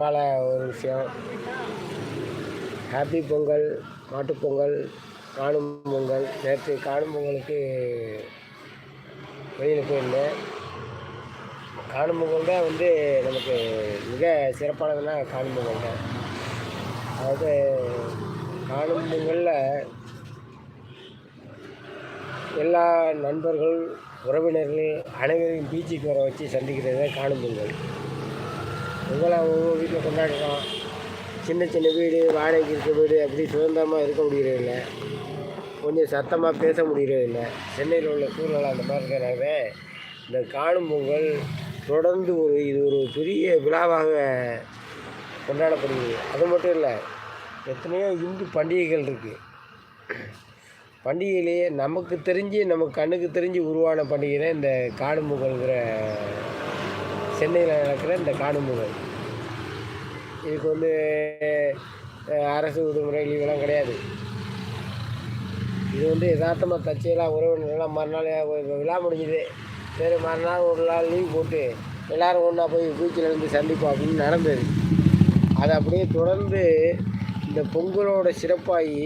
பல ஒரு விஷயம். ஹாப்பி பொங்கல் மாட்டுப்பொங்கல் காணும் பொங்கல். நேற்று காணும் பொங்கலுக்கு வெளியில் போயிருந்தேன் காணும் பொங்கல் தான் வந்து நமக்கு மிக சிறப்பானதுன்னா காணும் பொங்கல் தான். அதாவது காணும் பொங்கலில் எல்லா நண்பர்கள் உறவினர்கள் அனைவரையும் பீச்சுக்கு வர வச்சு சந்திக்கிறது தான் காணும் பொங்கல். இதெல்லாம் ஒவ்வொரு வீட்டில் கொண்டாடுறோம். சின்ன சின்ன வீடு வாடகைக்கு இருக்க வீடு அப்படி சுதந்திரமாக இருக்க முடியறதில்ல. கொஞ்சம் சத்தமாக பேச முடியறதில்ல. சென்னையில் உள்ள சூழ்நிலை அந்த மாதிரி இருக்கிறாவே இந்த காணும் பொங்கல் தொடர்ந்து ஒரு இது ஒரு பெரிய விழாவாக கொண்டாடப்படுகிறது. அது மட்டும் இல்லை எத்தனையோ இந்து பண்டிகைகள் இருக்குது பண்டிகையிலேயே நமக்கு தெரிஞ்சு நம்ம கண்ணுக்கு தெரிஞ்சு உருவான பண்டிகை தான் இந்த காணும் பொங்கல்ங்கிற சென்னையில் நடக்கிற இந்த காணும் பொங்கல் இதுக்கு வந்து அரசு விடுமுறை லீவெல்லாம் கிடையாது. இது வந்து யதார்த்தமாக தச்சையெல்லாம் உறவினர்கள்லாம் மறுநாள் விழா முடிஞ்சுது. சரி மறுநாள் ஒரு நாள் லீவ் போட்டு எல்லோரும் ஒன்றா போய் பீச்சில் இருந்து சந்திப்போம் அப்படின்னு நடந்தது. அது அப்படியே தொடர்ந்து இந்த பொங்கலோட சிறப்பாகி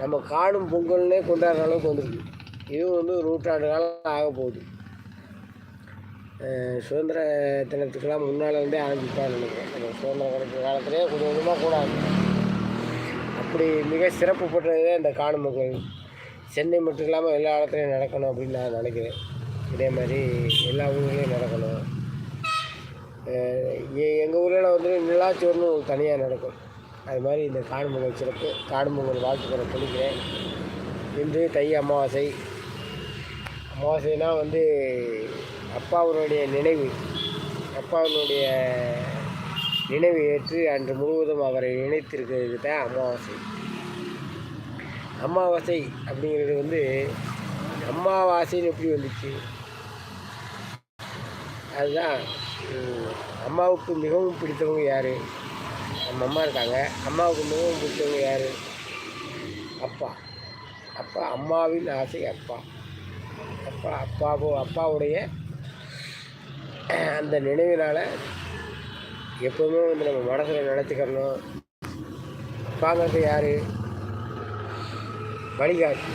நம்ம காணும் பொங்கல்னே கொண்டாடுற அளவுக்கு வந்துருக்கு இதுவும் வந்து நூற்றாண்டு காலம் ஆக போகுது சுதந்திர தினத்துக்கெல்லாம் முன்னால் இருந்தே ஆரம்பிப்பான்னு நினைக்கிறேன். நம்ம சுதந்திரம் கிடைக்கிற காலத்திலே கொஞ்சம் கொஞ்சமாக கூட அப்படி மிக சிறப்பு பெற்றதே இந்த காணும் பொங்கல் சென்னை மட்டும் இல்லாமல் எல்லா இடத்துலையும் நடக்கணும் அப்படின்னு நான் நினைக்கிறேன். இதே மாதிரி எல்லா ஊர்லேயும் நடக்கணும். எங்கள் ஊரில் வந்து நிலாச்சோர்னு தனியாக நடக்கும். அது மாதிரி இந்த காணும் பொங்கல் சிறப்பு காணும் பொங்கல் வாழ்த்துக்களை சொல்லிக்கிறேன். இன்று தை அமாவாசை. அமாவாசைனால் வந்து அப்பாவினுடைய நினைவு அப்பாவினுடைய நினைவு ஏற்று அன்று முழுவதும் அவரை நினைத்திருக்கிறது தான் அமாவாசை. அமாவாசை அப்படிங்கிறது வந்து அம்மாவாசைன்னு எப்படி வந்துச்சு? அதுதான் அம்மாவுக்கு மிகவும் பிடித்தவங்க யார்? நம்ம அம்மா இருக்காங்க. அம்மாவுக்கு மிகவும் பிடித்தவங்க யார்? அப்பா. அப்பா அம்மாவின் ஆசை அப்பா. அப்பா அப்பாவோ அப்பாவுடைய அந்த நினைவினால் எப்போவுமே வந்து நம்ம மனசில் நினச்சிக்கிறணும் பார்க்கறது யார்? வழிகாட்டி.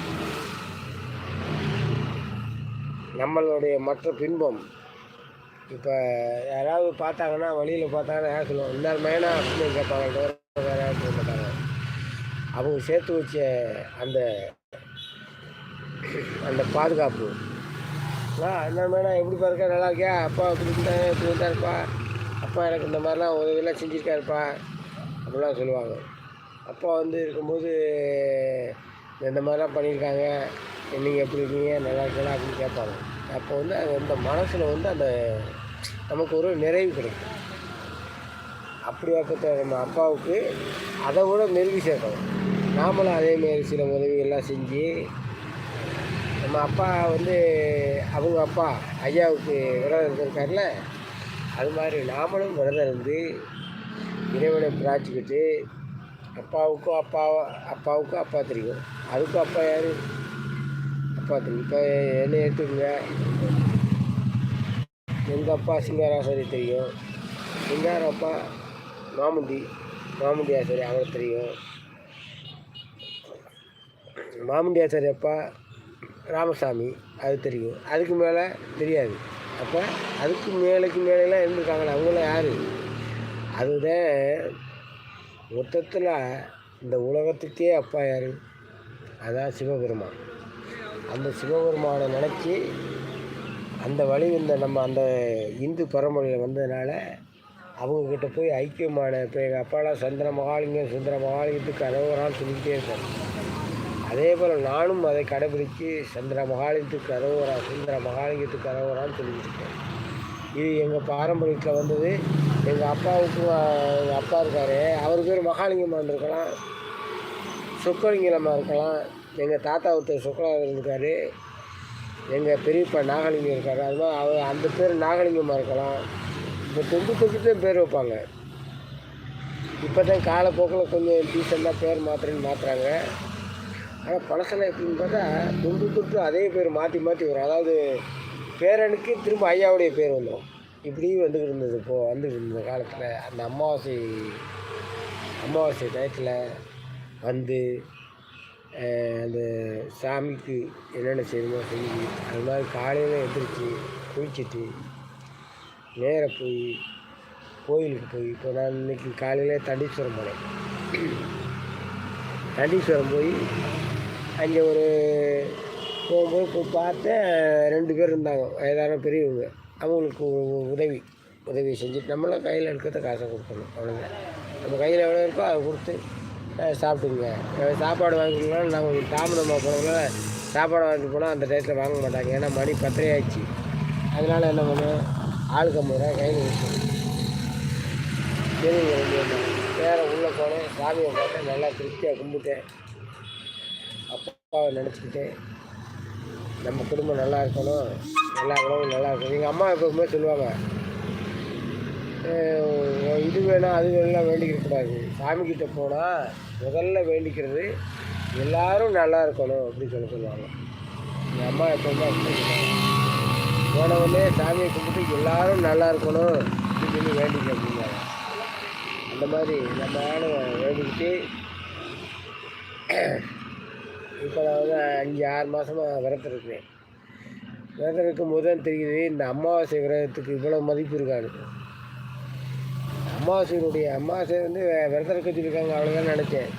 நம்மளுடைய மற்ற பின்பம். இப்போ யாராவது பார்த்தாங்கன்னா வழியில் பார்த்தாங்கன்னா யார் சொல்லுவோம் இந்த மேனா அப்படின்னு கேட்பாங்க. வேறு யாரும் மாட்டாங்க. அவங்க சேர்த்து வச்ச அந்த அந்த பாதுகாப்பு. என்ன மேடம் எப்படி பாருக்கா நல்லா இருக்கியா? அப்பா அப்படி இருந்தாங்க இப்படி இருந்தாருப்பா. அப்பா எனக்கு இந்த மாதிரிலாம் உதவியெல்லாம் செஞ்சுருக்காருப்பா. அப்படிலாம் சொல்லுவாங்க. அப்பா வந்து இருக்கும்போது இந்த மாதிரிலாம் பண்ணியிருக்காங்க. நீங்கள் எப்படி இருக்கீங்க? நல்லா இருக்கீங்களா? அப்படின்னு கேட்பாங்க. அப்போ வந்து அது அந்த மனசில் வந்து அந்த நமக்கு ஒரு நிறைவு கிடைக்கும். அப்படியாப்பட்ட நம்ம அப்பாவுக்கு அதை விட நெருங்கி சேர்க்கணும். நாமளும் அதேமாரி சில உதவிகள்லாம் செஞ்சு நம்ம அப்பா வந்து அவங்க அப்பா ஐயாவுக்கு விரதம் இருந்திருக்கார்ல? அது மாதிரி நாமளும் விரதம் இருந்து இறைவனை பிரார்த்திக்கிட்டு அப்பாவுக்கும் அப்பா அப்பாவுக்கும் அப்பா தெரியும். அதுக்கும் அப்பா யார்? அப்பா தெரியும். இப்போ என்ன எடுத்துக்கோங்க? எங்கள் அப்பா சிங்காராசரி தெரியும். சிங்கார அப்பா மாமுண்டி மாமுண்டி ஆசாரி அவரை தெரியும். மாமுண்டி ஆசாரி அப்பா ராமசாமி அது தெரியும். அதுக்கு மேலே தெரியாது. அப்போ அதுக்கு மேலேக்கு மேலேலாம் இருந்திருக்காங்களே அவங்களாம் யார்? அதுதான் மொத்தத்தில் இந்த உலகத்துக்கே அப்பா யார்? அதான் சிவபெருமான். அந்த சிவபெருமானை நினச்சி அந்த வழி இந்த நம்ம அந்த இந்து பரம்பரையில் வந்ததுனால அவங்கக்கிட்ட போய் ஐக்கியமான இப்போ எங்கள் அப்பாலாம் சந்திர மகாலிங்கம் சுந்தர மகாலிங்கத்துக்கு அரோகரான்னு சொல்லிக்கிட்டே இருப்பார் அதே போல் நானும் அதை கடைபிடித்து சந்திர மகாலிங்கத்துக்கு அரோகரா சுந்தர மகாலிங்கத்துக்கு அரோகரான்னு சொல்லியிருக்கேன் இருக்கேன். இது எங்கள் பாரம்பரியத்தில் வந்தது. எங்கள் அப்பாவுக்கும் எங்கள் அப்பா இருக்கார். அவர் பேர் மகாலிங்கமாக இருந்திருக்கலாம். சுக்கலிங்கமாக இருக்கலாம். எங்கள் தாத்தா ஒருத்தர் சுக்கலாக இருந்திருக்காரு. எங்கள் பெரியப்பா நாகலிங்கம் இருக்கார். அது மாதிரி அவர் அந்த பேர் நாகலிங்கமாக இருக்கலாம். இப்போ தொண்டு தொட்டுட்டே பேர் வைப்பாங்க. இப்போ தான் காலப்போக்கில் கொஞ்சம் டீசெண்டாக பேர் மாத்திரன்னு மாற்றுறாங்க ஆனால் பழசெல்லாம் எப்படின்னு பார்த்தா துண்டு துண்டு அதே பேர் மாற்றி மாற்றி வரும். அதாவது பேரனுக்கு திரும்ப ஐயாவுடைய பேர் வந்துடும் இப்படி வந்துக்கிட்டு இருந்தது இப்போது வந்துக்கிட்டு இருந்த காலத்தில். அந்த அமாவாசை அமாவாசை டயத்தில் வந்து அந்த சாமிக்கு என்னென்ன செய்யணுமோ செஞ்சு அது மாதிரி காலையில் எழுந்திரிச்சு குளிச்சுட்டு நேராக போய் கோயிலுக்கு போய் இப்போ நான் இன்னைக்கு காலையில் தண்டீஸ்வரம் போனேன். நந்தீஸ்வரம் போய் அங்கே ஒரு போகும்போது போய் பார்த்தேன் ரெண்டு பேர் இருந்தாங்க. வயதான பெரியவங்க. அவங்களுக்கு உதவி உதவி செஞ்சுட்டு நம்மளும் கையில் எடுக்கிறத காசை கொடுக்கணும். அவ்வளோதான் நம்ம கையில் எவ்வளோ இருக்கோ அதை கொடுத்து சாப்பிட்டுங்க சாப்பாடு வாங்கிக்கலாம் நாங்கள் தாமதமாக போனவங்கள சாப்பாடு வாங்கி போனால் அந்த டயத்தில் வாங்க மாட்டாங்க. ஏன்னா மணி பத்தரை ஆயிடுச்சு. அதனால் என்ன பண்ணுவேன் ஆளுக்கு ஐம்பது ரூபா கையில் கொடுத்தேன் நேரம் உள்ளே போனேன். சாமியை பார்த்தேன். நல்லா திருப்தியாக கும்பிட்டேன். அப்பாவை நினச்சிக்கிட்டு நம்ம குடும்பம் நல்லா இருக்கணும். எல்லா குடும்பமும் நல்லா இருக்கணும். எங்கள் அம்மா எப்பவுமே சொல்லுவாங்க இது வேணும் அது வேணும்லாம் வேண்டிக்கக்கூடாது சாமிக்கிட்ட போனால் முதல்ல வேண்டிக்கிறது எல்லோரும் நல்லா இருக்கணும். அப்படின்னு சொல்லி சொல்லுவாங்க. எங்கள் அம்மா எப்பவுமே போனவுடனே சாமியை கும்பிட்டு எல்லாரும் நல்லா இருக்கணும். அப்படின்னு சொல்லி வேண்டிக்க அப்படின்னாங்க. அந்த மாதிரி நம்ம ஆளுங்க வேண்டிக்கிட்டு இப்போ நான் வந்து அஞ்சு ஆறு மாதமாக விரதம் இருக்கிறேன். விரதம் இருக்கும்போது தான் தெரியுது இந்த அமாவாசை விரதத்துக்கு இவ்வளோ மதிப்பு இருக்காது அமாவாசையினுடைய அமாவாசை வந்து விரதம் இருக்க சொல்லியிருக்காங்க அவ்வளோதான் நினச்சேன்.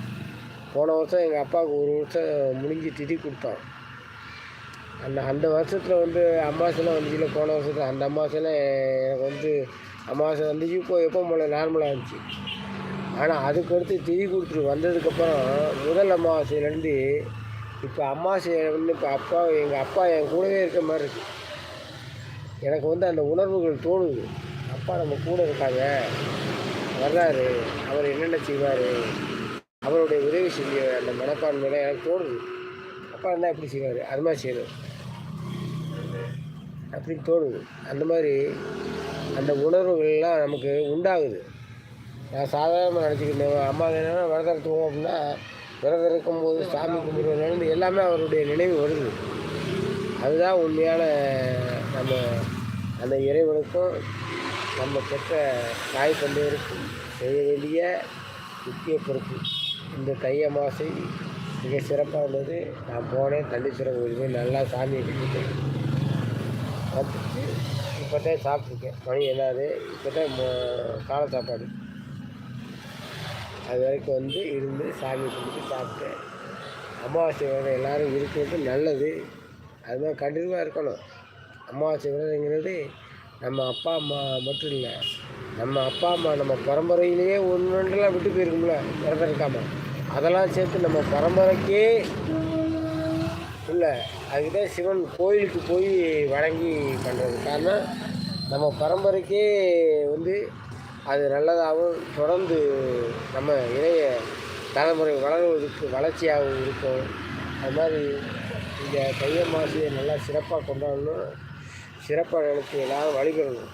போன வருஷம் எங்கள் அப்பாவுக்கு ஒரு வருஷம் முடிஞ்சு திதி கொடுத்தோம். அந்த அந்த வருஷத்தில் வந்து அம்மாசெல்லாம் வந்துச்சுல போன வருஷத்தில் அந்த அம்மாசெல்லாம் எனக்கு வந்து அமாவாசை வந்துச்சு இப்போ எப்போ போல நார்மலாக இருந்துச்சு. ஆனால் அதுக்கடுத்து திதி கொடுத்துட்டு வந்ததுக்கப்புறம் முதல் அமாவாசையிலேருந்து இப்போ அமாவாசை வந்து இப்போ அப்பா எங்கள் அப்பா என் கூடவே இருக்க மாதிரி இருக்கு. எனக்கு வந்து அந்த உணர்வுகள் தோணுது. அப்பா நம்ம கூட இருக்காங்க. வர்றாரு. அவர் என்னென்ன செய்வார்? அவருடைய உதவி செய்ய அந்த மனப்பான்மையெல்லாம் எனக்கு தோணுது. அப்பா இருந்தால் எப்படி செய்வார்? அது மாதிரி செய்யணும். அப்படின்னு தோணுது. அந்த மாதிரி அந்த உணர்வுகள்லாம் நமக்கு உண்டாகுது. நான் சாதாரணமாக நினச்சிக்கிட்டேன் அம்மா என்னென்னா விரதம் எடுத்துவோம் அப்படின்னா விரதம் இருக்கும்போது சாமி கும்பிடுவது எல்லாமே அவருடைய நினைவு வருது. அதுதான் உண்மையான நம்ம அந்த இறைவனுக்கும் நம்ம பெற்ற தாய் தந்தையருக்கும் செய்ய வேண்டிய முக்கிய பொறுப்பு. இந்த தைய மாசை மிக சிறப்பாக இருந்தது நான் போனேன் தண்டீஸ்வரர் கோயில் நல்லா சாமியை கும்பிட்டேன். பார்த்துட்டு இப்போ தான் சாப்பிட்ருக்கேன். மணி என்னது? இப்போ தான் காலை சாப்பாடு. அது வரைக்கும் வந்து இருந்து சாமி கும்பிட்டு சாப்பிட்டேன். அமாவாசை விரதம் எல்லோரும் இருக்கிறது நல்லது. அது மாதிரி கண்டிப்பாக இருக்கணும். அமாவாசை விரதங்கிறது நம்ம அப்பா அம்மா மட்டும் இல்லை. நம்ம அப்பா அம்மா நம்ம பரம்பரையிலேயே ஒன்று ரெண்டுலாம் விட்டு போயிருக்கும்ல விரதம் இருக்காமல் அதெல்லாம் சேர்த்து நம்ம பரம்பரைக்கே இல்லை அதுக்குதான் சிவன் கோயிலுக்கு போய் வணங்கி பண்ணுறது காரணம் நம்ம பரம்பரைக்கே வந்து அது நல்லதாகவும் தொடர்ந்து நம்ம இளைய தலைமுறை வளர்வதற்கு வளர்ச்சியாகவும் இருக்கும். அது மாதிரி இந்த தைய மாசியை நல்லா சிறப்பாக கொண்டாடணும். சிறப்பாக நினைச்சு எல்லாரும் வழிபடணும்.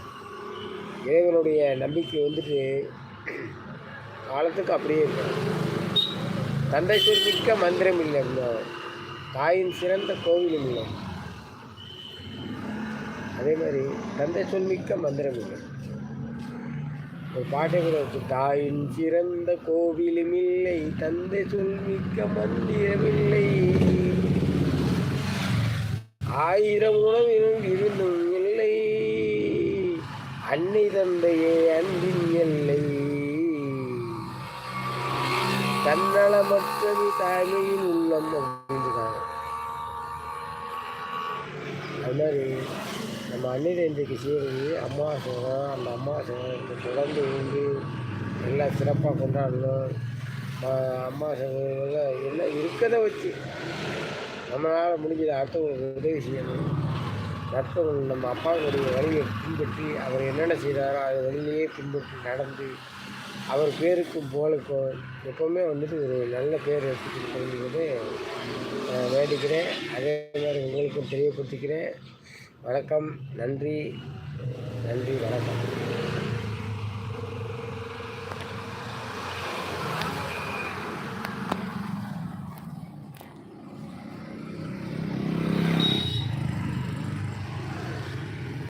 இறைவனுடைய நம்பிக்கை வந்துட்டு காலத்துக்கு அப்படியே இருக்கும். தந்தை சொல்மிக்க மந்திரம் இல்லை இன்னும். தாயின் சிறந்த கோவிலும் இல்லை. அதே மாதிரி தந்தை சொல்மிக்க மந்திரம் இல்லை. ஒரு பாட்டை கூட வச்சு தாயின் சிறந்த கோவிலும் இல்லை தந்தை சொல்மிக்க மந்திரமில்லை ஆயிரம் உணவினும் இருந்தும் இல்லை. அன்னை தந்தையே அன்பின் எல்லை. தன்னலமற்றது தாய்மையின் உள்ளம் அப்படின்றாங்க. அது மாதிரி நம்ம அன்னை செய்கிறது அம்மா வரும் அந்த அம்மா வரத்தை தொடர்ந்து வந்து எல்லாம் சிறப்பாக கொண்டாடணும். அம்மா அமாவாசை எல்லாம் எல்லாம் இருக்கிறத வச்சு நம்மளால் முடிஞ்சது அடுத்தவங்களுக்கு உதவி செய்யணும். நட்பர்கள் நம்ம அப்பாவுடைய வழியை பின்பற்றி அவர் என்னென்ன செய்கிறாரோ அது வழியிலேயே பின்பற்றி நடந்து அவர் பேருக்கு புகழுக்கும் எப்போவுமே வந்துட்டு ஒரு நல்ல பேர் எடுத்துக்கிட்டு வேண்டிக்கிறேன். அதே மாதிரி உங்களுக்கும் தெரியப்படுத்திக்கிறேன். வணக்கம் நன்றி. நன்றி